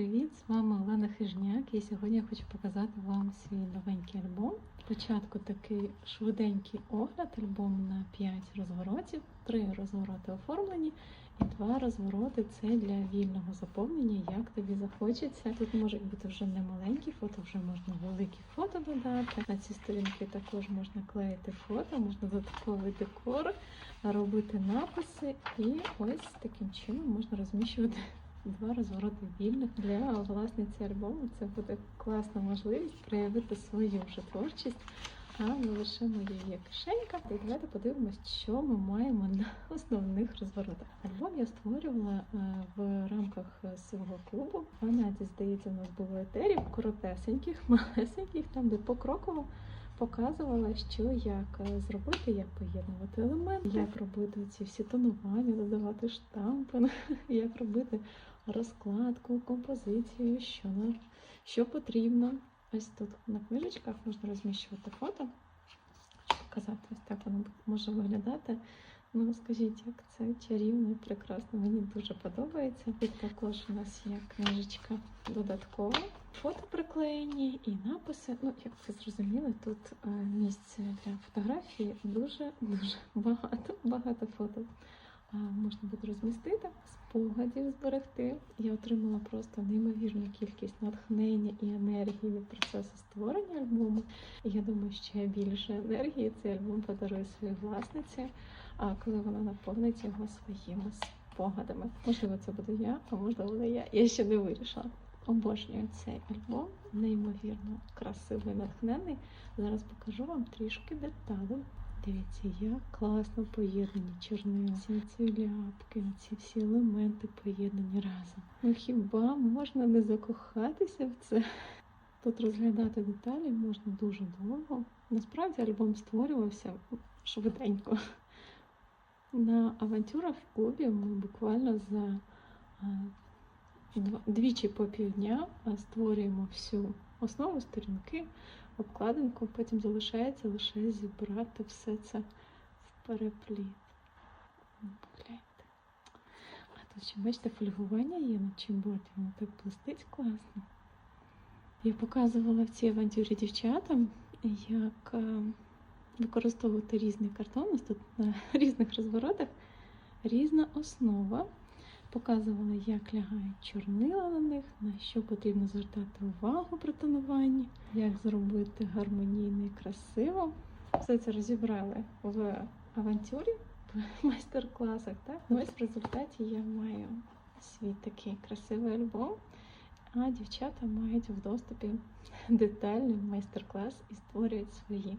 привіт! З вами Олена Хижняк і сьогодні я хочу показати вам свій новенький альбом. Спочатку такий швиденький огляд, альбом на 5 розворотів, 3 розвороти оформлені і 2 розвороти це для вільного заповнення, як тобі захочеться. Тут можуть бути вже не маленькі фото, вже можна великі фото додати. На ці сторінки також можна клеїти фото, можна додатковий декор, робити написи, і ось таким чином можна розміщувати два розвороти вільних для власниці альбому. Це буде класна можливість проявити свою вже творчість, а не лише моя є кишенька. І давайте подивимось, що ми маємо на основних розворотах. Альбом я створювала е, в рамках свого клубу. 12, здається, у нас було етерів коротесеньких, малесеньких, там де покроково. Показувала, що як е, зробити, як поєднувати елементи, як робити ці всі тонування, додавати штампи, як робити розкладку, композицію, що, що потрібно. Ось тут на книжечках можна розміщувати фото. Хочу показати, ось так воно може виглядати. Ну, скажіть, як це чарівно і прекрасно. Мені дуже подобається. Тут також у нас є книжечка додаткова. Фото приклеєні і написи. Ну, як ви зрозуміли, тут е, місце для фотографії дуже дуже багато, багато фото можна буде розмістити, спогадів зберегти. Я отримала просто неймовірну кількість натхнення і енергії від процесу створення альбому. Я думаю, ще більше енергії цей альбом подарує своїй власниці, а коли вона наповнить його своїми спогадами. Можливо, це буду я, а можливо, не я. Я ще не вирішила. Обожнюю цей альбом, неймовірно красивий, натхнений. Зараз покажу вам трішки деталей. Дивіться, як класно поєднані чорнила. Ці ці ляпки, ці всі елементи поєднані разом. Ну хіба можна не закохатися в це? Тут розглядати деталі можна дуже довго. Насправді альбом створювався швиденько. На авантюрах в клубі ми буквально за е, двічі по півдня створюємо всю основу сторінки, обкладинку, потім залишається лише зібрати все це в перепліт. Погляньте. А тут ще бачите, фольгування є на чимботі, воно так блистить класно. Я показувала в цій авантюрі дівчатам, як е, використовувати різний картон. Ось тут на різних розворотах різна основа. Показувала, як лягають чорнила на них, на що потрібно звертати увагу при тонуванні, як зробити гармонійно і красиво. Все це розібрали в авантюрі, в майстер-класах. Так? Ну, Ось в результаті я маю свій такий красивий альбом, а дівчата мають в доступі детальний майстер-клас і створюють свої